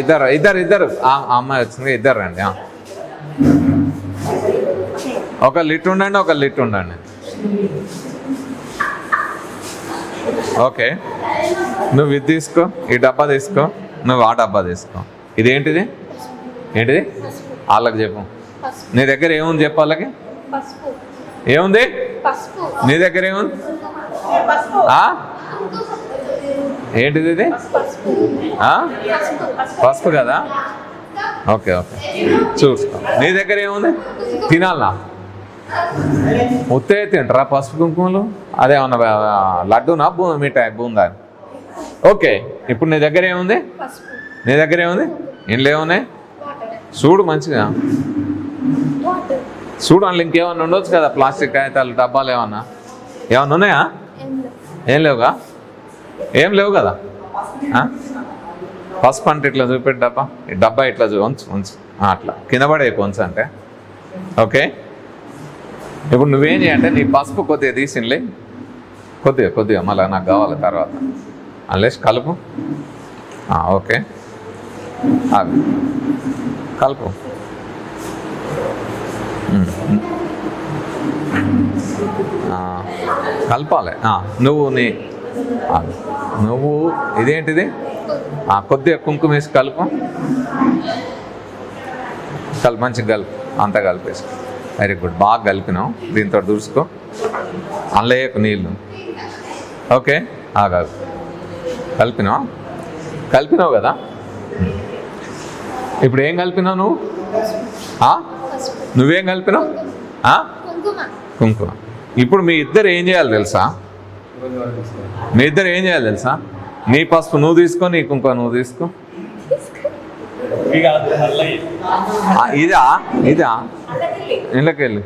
ఇద్దరు ఇద్దరు ఇద్దరు. అమ్మాయి వచ్చింది ఇద్దరు రండి. ఒక లిట్ ఉండండి ఒక లిట్ ఉండండి. ఓకే. నువ్వు ఇది తీసుకో ఈ డబ్బా తీసుకో నువ్వు ఆ డబ్బా తీసుకో. ఇదేంటిది? ఏంటిది? వాళ్ళకి చెప్పు. నీ దగ్గర ఏముంది చెప్పు వాళ్ళకి? ఏముంది? నీ దగ్గర ఏముంది? ఆ? ఏంటిది ఇది? పసుపు కదా? Okay okay. చూసుకో. నీ దగ్గర ఏముంది? తినాలా? ఉత్తే తింటారా పసుపు కుంకుమలు? అదేమన్నా లడ్డూనా? బూ మిఠాయి బూందా ఓకే ఇప్పుడు నీ దగ్గర ఏముంది? నీ దగ్గర ఏముంది? ఇంట్లో ఏమున్నాయి? చూడు మంచిగా. చూడు అందులో ఇంకేమన్నా ఉండొచ్చు కదా? ప్లాస్టిక్ కాగితాలు డబ్బాలు ఏమన్నా? ఏమన్నా ఉన్నాయా? ఏం లేవుగా? ఏం లేవు కదా? పసుపు అంటే ఇట్లా చూపెట్టి డబ్బా. డబ్బా ఇట్లా చూ ఉంచు ఉంచు. అట్లా. కింద పడే ఉంచు అంటే. ఓకే? ఇప్పుడు నువ్వేం చేయంటే నీ పసుపు కొద్దిగా తీసినలే కొద్దిగా కొద్దిగా. మళ్ళీ నాకు కావాలి తర్వాత. అన్లేస్ కలుపు. ఓకే. అవి కలుపు. కలపాలి. నువ్వు నీ నువ్వు ఇదేంటిది? ఆ, కొద్దిగా కుంకుమ వేసి కలుపు. కలుపు మంచిగా కలుపు అంతా కలిపేసి వెరీ గుడ్ బాగా కలిపినావు దీంతో దూసుకో అల్లయ్యకు నీళ్ళు. ఓకే? ఆగాగు కలిపినావా? కలిపినావు కదా? ఇప్పుడు ఏం కలిపినావు నువ్వు? నువ్వేం కలిపినావు? కుంకుమ. ఇప్పుడు మీ ఇద్దరు ఏం చేయాలి తెలుసా? మీ ఇద్దరు ఏం చేయాలి తెలుసా? నీ పసుపు నువ్వు తీసుకో నీ ఇంకో నువ్వు తీసుకో. ఇదా? ఇదా? ఇంట్లోకి వెళ్ళి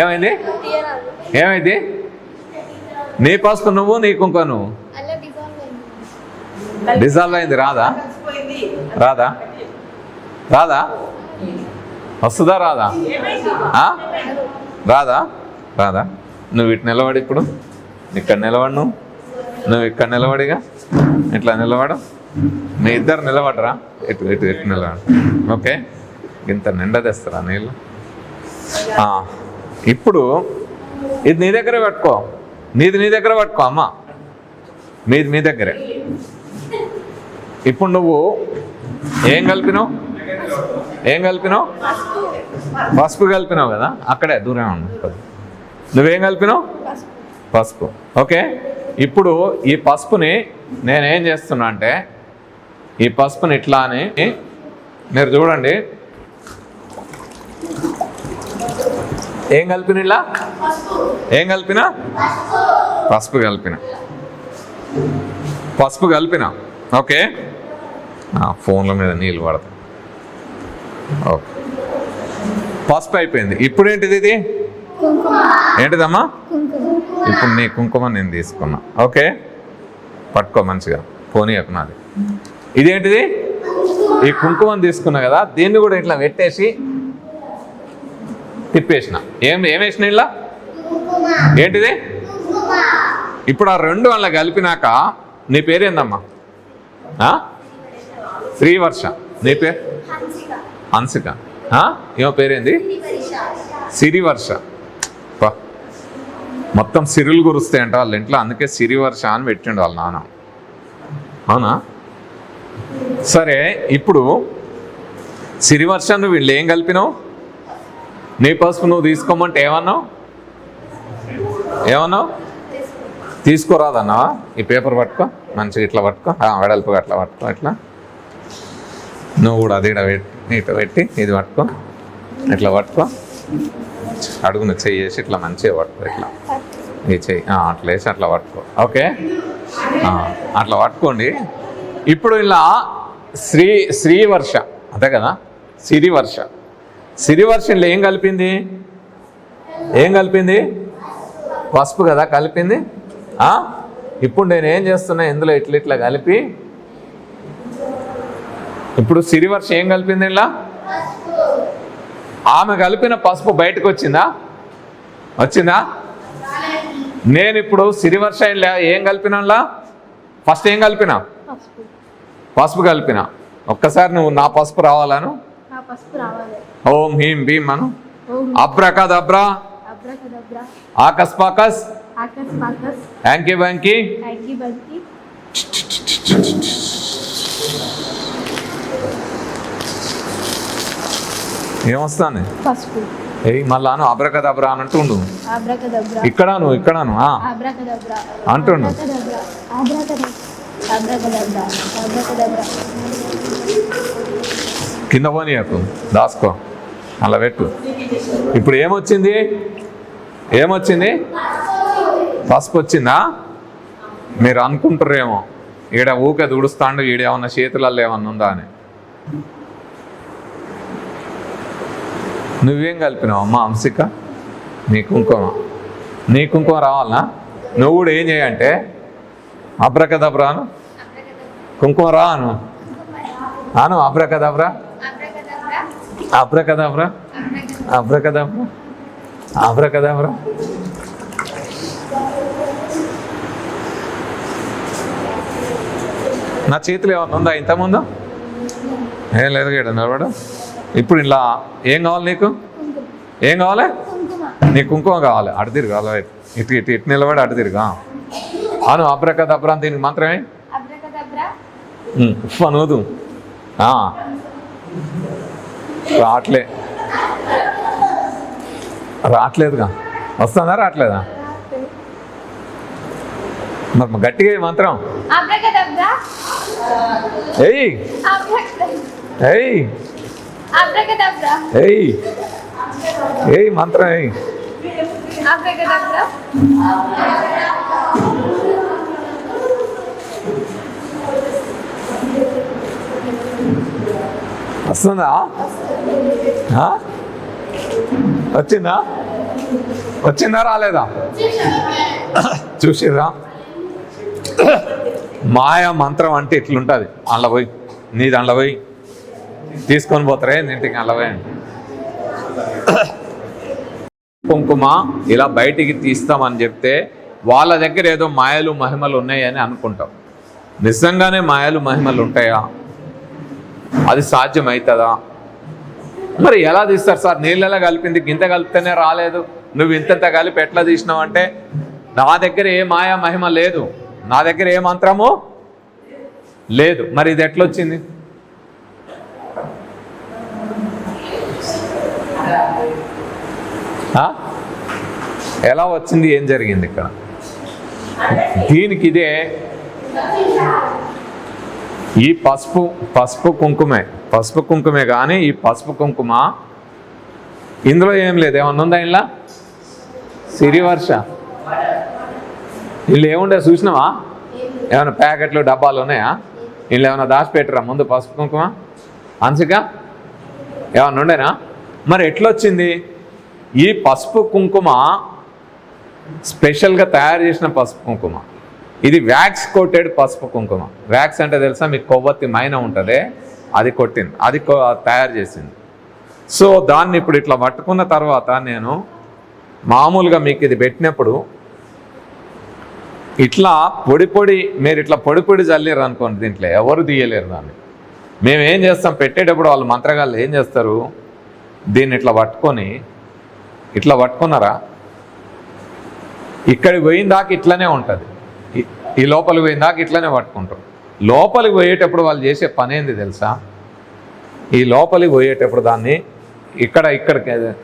ఏమైంది? ఏమైంది? నీ పసుపు నువ్వు నీ ఇంకో నువ్వు. డిజాల్వ్ అయింది రాదా? రాదా? రాదా? వస్తుందా రాదా? రాదా? రాదా? నువ్వు ఇటు నిలబడి ఇప్పుడు. ఇక్కడ నిలబడు నువ్వు. నువ్వు ఇక్కడ నిలబడిగా. ఇట్లా నిలబడు. మీ ఇద్దరు నిలబడరా? ఇటు ఇటు ఇటు నిలబడు. ఓకే? ఇంత నిండా తెస్తారా నీళ్ళు? ఇప్పుడు ఇది నీ దగ్గరే పట్టుకో. నీది నీ దగ్గర పట్టుకో అమ్మ. మీది మీ దగ్గరే. ఇప్పుడు నువ్వు ఏం కలిపినావు? ఏం కలిపినావు? పసుపు. కలిపినావు కదా? అక్కడే దూరం ఉండు నువ్వేం కలిపినావు? పసుపు. ఓకే? ఇప్పుడు ఈ పసుపుని నేనేం చేస్తున్నా అంటే ఈ పసుపుని ఇట్లా అని మీరు చూడండి. ఏం కలిపిన ఇలా? ఏం కలిపిన? పసుపు కలిపిన. పసుపు కలిపిన. ఓకే? ఫోన్ల మీద నీళ్ళు పడతాయి ఓకే. పసుపు అయిపోయింది. ఇప్పుడు ఏంటిది ఇది ఏంటిదమ్మా? ఇప్పుడు నీ కుంకుమ నేను తీసుకున్నా. ఓకే? పట్టుకో మంచిగా. పోనీ నాది. ఇదేంటిది? ఈ కుంకుమని తీసుకున్నా కదా దీన్ని కూడా ఇట్లా పెట్టేసి తిప్పేసిన. ఏం ఏం వేసిన ఇలా? ఏంటిది? ఇప్పుడు ఆ రెండు వాళ్ళ కలిపినాక నీ పేరేందమ్మా ఆ? శ్రీవర్ష. నీ పేరు? హన్సిక? ఏమో పేరేంది? సిరివర్ష. మొత్తం సిరులు కురుస్తాయంట వాళ్ళ ఇంట్లో. అందుకే సిరివర్ష అని పెట్టిండు వాళ్ళ నాన్న. అవునా? సరే ఇప్పుడు సిరివర్ష నువ్వు వీళ్ళు ఏం కలిపినావు? నీ పసుపు నువ్వు తీసుకోమంటే ఏమన్నావు? ఏమన్నావు? తీసుకోరాదన్నావా? ఈ పేపర్ పట్టుకో మంచిగా ఇట్లా పట్టుకో. వెడల్పుగా అట్లా పట్టుకో ఇట్లా. నువ్వు కూడా అది ఇట పెట్టి ఇట్లా పెట్టి ఇది పట్టుకో ఇట్లా పట్టుకో. అడుగున చెయ్యి వేసి ఇట్లా మంచిగా పట్టుకో ఇట్లా. ఈ చెయ్యి అట్లా వేసి అట్లా పట్టుకో. ఓకే? అట్లా పట్టుకోండి. ఇప్పుడు ఇలా శ్రీ శ్రీవర్ష అంతే కదా? సిరివర్ష సిరివర్షంలో ఏం కలిపింది? ఏం కలిపింది? పసుపు కదా కలిపింది? ఇప్పుడు నేను ఏం చేస్తున్నా ఇందులో ఇట్లా ఇట్లా కలిపి. ఇప్పుడు సిరివర్ష ఏం కలిపింది ఇలా? ఆమె కలిపిన పసుపు బయటకు వచ్చిందా? వచ్చిందా నేను ఇప్పుడు సిరివర్ష ఏం కలిపినా ఫస్ట్ ఏం కలిపినా? పసుపు. కలిపిన. ఒక్కసారి నువ్వు నా పసుపు రావాలను? ఓం హీం భీం అను. అబ్రకదబ్రా ఆకస్ పాకస్? హ్యాంకీ బ్యాంకీ ఏమొస్తాను ఏయ్ మళ్ళాను అబ్రకదబ్రా అని అంటుండు ఇక్కడ నువ్వు ఇక్కడను. అబ్రకదబ్రా. అంటుండు. కింద పోనీయకు దాసుకో అలా పెట్టు. ఇప్పుడు ఏమొచ్చింది? ఏమొచ్చింది? పసుపు వచ్చిందా మీరు అనుకుంటారేమో ఈడ ఊకే దుడుస్తాండు ఈడ ఏమన్నా చేతులలో ఏమన్నా ఉందా అని. నువ్వేం కలిపినావమ్మా అంశిక నీ కుంకుమ. నీ కుంకుమ రావాలనా? నువ్వు కూడా ఏం చేయంటే? అబ్రకదబ్రాను? కుంకుమ రా అను. అను అబ్రకదబ్రా? అబ్రకదబ్రా? అబ్రకదబ్రా? అబ్రకదబ్రా? నా చేతులు ఏమన్నా ఉందా ఇంతకుముందు? ఏం లేదు ఇక్కడ నిలబడు. ఇప్పుడు ఇలా ఏం కావాలి నీకు? ఏం కావాలి? కుంకుమ నీ కుంకుమ కావాలి. అలా వైపు. ఇటు ఇటు ఇటు నిలబడి అటు తిరుగు అను అబ్రకదబ్రా అని దీనికి మాత్రమే? ఉఫ్ అనోదు. రావట్లే రావట్లేదుగా వస్తుందా రావట్లేదా మరి గట్టిగా మంత్రం. ఏయ్! ఏయ్! ఏయ్ ఏయ్ మంత్రం ఏయ్. వస్తుందా? వచ్చిందా? వచ్చిందా రాలేదా? చూసిరా మాయా మంత్రం అంటే ఇట్లుంటుంది. అందులో పోయి నీ దాంట్లో పోయి. తీసుకొని పోతారే ఇంటికి అలవే కుంకుమ ఇలా బయటికి తీస్తామని చెప్తే వాళ్ళ దగ్గర ఏదో మాయలు మహిమలు ఉన్నాయని అనుకుంటాం. నిజంగానే మాయలు మహిమలు ఉంటాయా? అది సాధ్యమవుతుందా మరి ఎలా తీస్తారు సార్? నీళ్ళలో కలిపింది గింత కలిపితేనే రాలేదు. నువ్వు ఇంతంత కలిపి ఎట్లా తీసినావు అంటే నా దగ్గర ఏ మాయా మహిమ లేదు. నా దగ్గర ఏ మంత్రము లేదు. మరి ఇది ఎట్లొచ్చింది? ఎలా వచ్చింది ఏం జరిగింది ఇక్కడ? దీనికి ఇదే ఈ పసుపు పసుపు కుంకుమే పసుపు కుంకుమే కానీ ఈ పసుపు కుంకుమ ఇందులో ఏం లేదు. ఏమన్నా ఉందా ఇంట్లో సిరివర్ష వీళ్ళు ఏముండే చూసినావా? ఏమైనా ప్యాకెట్లు డబ్బాలు ఉన్నాయా? వీళ్ళు ఏమైనా దాచిపెట్టరా ముందు పసుపు కుంకుమ? అంశిక ఏమన్నా ఉండేనా? మరి ఎట్లొచ్చింది? ఈ పసుపు కుంకుమ స్పెషల్గా తయారు చేసిన పసుపు కుంకుమ. ఇది వ్యాక్స్ కోటెడ్ పసుపు కుంకుమ. వ్యాక్స్ అంటే తెలుసా? మీకు కొవ్వొత్తి మైన ఉంటుంది అది కొట్టింది అది తయారు చేసింది. సో దాన్ని ఇప్పుడు ఇట్లా పట్టుకున్న తర్వాత నేను మామూలుగా మీకు ఇది పెట్టినప్పుడు ఇట్లా పొడి పొడి మీరు ఇట్లా పొడి పొడి చల్లేరు అనుకోండి దీంట్లో ఎవరు తీయలేరు దాన్ని. మేము ఏం చేస్తాం? పెట్టేటప్పుడు వాళ్ళు మంత్రగాళ్ళు ఏం చేస్తారు? దీన్ని ఇట్లా పట్టుకొని ఇట్లా పట్టుకున్నారా? ఇక్కడికి పోయిన దాకా ఇట్లనే ఉంటుంది. ఈ- లోపలికి పోయిన దాకా ఇట్లనే పట్టుకుంటారు లోపలికి పోయేటప్పుడు వాళ్ళు చేసే పని ఏంది తెలుసా? ఈ లోపలికి పోయేటప్పుడు దాన్ని ఇక్కడ ఇక్కడ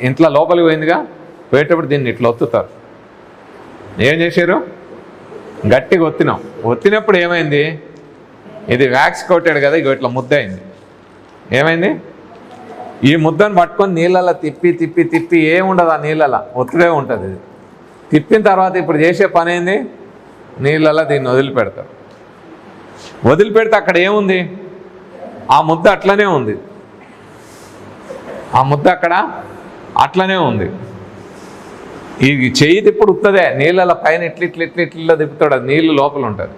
ఇంట్లో లోపలికి పోయిందిగా పోయేటప్పుడు దీన్ని ఇట్లా ఒత్తుతారు. ఏం చేశారు? గట్టిగా ఒత్తినాం. ఒత్తినప్పుడు ఏమైంది? ఇది వ్యాక్స్ కొట్టాడు కదా ఇగో ఇట్లా ముద్ద అయింది ఏమైంది? ఈ ముద్దను పట్టుకొని నీళ్ళలో తిప్పి తిప్పి తిప్పి ఏముండదు ఆ నీళ్ళలో ఒత్తిడే ఉంటుంది ఇది. తిప్పిన తర్వాత ఇప్పుడు చేసే పని ఏంది? నీళ్ళలో దీన్ని వదిలిపెడతారు. వదిలిపెడితే అక్కడ ఏముంది? ఆ ముద్ద అట్లనే ఉంది. ఆ ముద్ద అక్కడ అట్లనే ఉంది. ఈ చెయ్యి తిప్పుడు ఉత్తదే. నీళ్ళ పైన ఇట్ల ఇట్ల ఇట్ల ఇట్ల తిప్పుతాడు నీళ్ళు లోపల ఉంటుంది.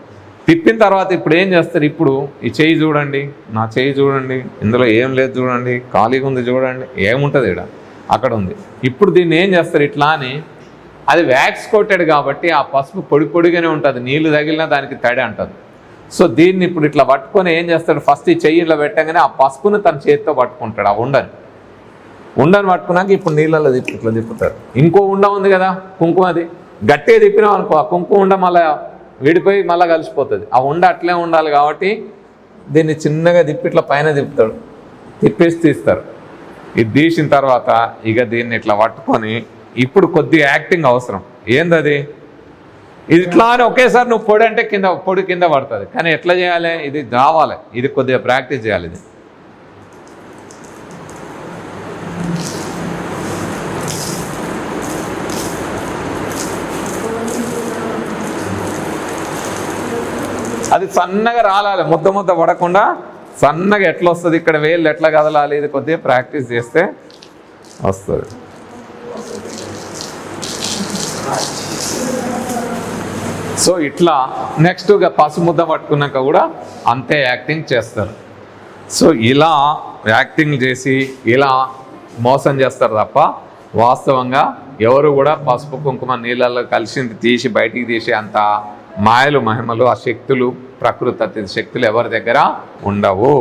తిప్పిన తర్వాత ఇప్పుడు ఏం చేస్తారు? ఇప్పుడు ఈ చేయి చూడండి నా చేయి చూడండి ఇందులో ఏం లేదు చూడండి ఖాళీగా ఉంది చూడండి ఏముంటుంది ఇక్కడ? అక్కడ ఉంది. ఇప్పుడు దీన్ని ఏం చేస్తారు? ఇట్లా అని అది వ్యాక్స్ కొట్టాడు కాబట్టి ఆ పసుపు పొడి పొడిగానే ఉంటుంది నీళ్ళు తగిలినా దానికి తడి అంటుంది. సో దీన్ని ఇప్పుడు ఇట్లా పట్టుకొని ఏం చేస్తాడు? ఫస్ట్ ఈ చెయ్యి ఇట్లా పెట్టగానే ఆ పసుపును తన చేతితో పట్టుకుంటాడు ఆ ఉండని. ఉండని పట్టుకున్నాక ఇప్పుడు నీళ్ళలో తిప్పి ఇట్లా తిప్పుతారు. ఇంకో ఉండ ఉంది కదా కుంకుమది గట్టిగా తిప్పినాం అనుకో ఆ కుంకుమ ఉండ మళ్ళీ విడిపోయి మళ్ళీ కలిసిపోతుంది. ఆ ఉండ అట్లే ఉండాలి కాబట్టి దీన్ని చిన్నగా తిప్పి ఇట్లా పైన తిప్పుతాడు. తిప్పేసి తీస్తారు. ఇది తీసిన తర్వాత ఇక దీన్ని ఇట్లా పట్టుకొని ఇప్పుడు కొద్దిగా యాక్టింగ్ అవసరం. ఏందది? ఇది ఇట్లా అని ఒకేసారి నువ్వు పొడి అంటే కింద పొడి కింద పడుతుంది. కానీ ఎట్లా చేయాలి? ఇది రావాలి. ఇది కొద్దిగా ప్రాక్టీస్ చేయాలి ఇది. అది సన్నగా రాలాలి. ముద్ద ముద్ద పడకుండా సన్నగా ఎట్లా వస్తుంది? ఇక్కడ వేళ్ళు ఎట్లా కదలాలి? ఇది కొద్దిగా ప్రాక్టీస్ చేస్తే వస్తుంది. సో ఇట్లా నెక్స్ట్ ఇక ముద్ద పట్టుకున్నాక కూడా అంతే యాక్టింగ్ చేస్తారు. సో ఇలా యాక్టింగ్ చేసి ఇలా మోసం చేస్తారు తప్ప వాస్తవంగా ఎవరు కూడా పసుపు కుంకుమ నీళ్ళల్లో కలిసింది తీసి బయటికి తీసే అంత మాయలు మహిమలు ఆ శక్తులు ప్రకృతి శక్తులు ఎవరి దగ్గర ఉండవు?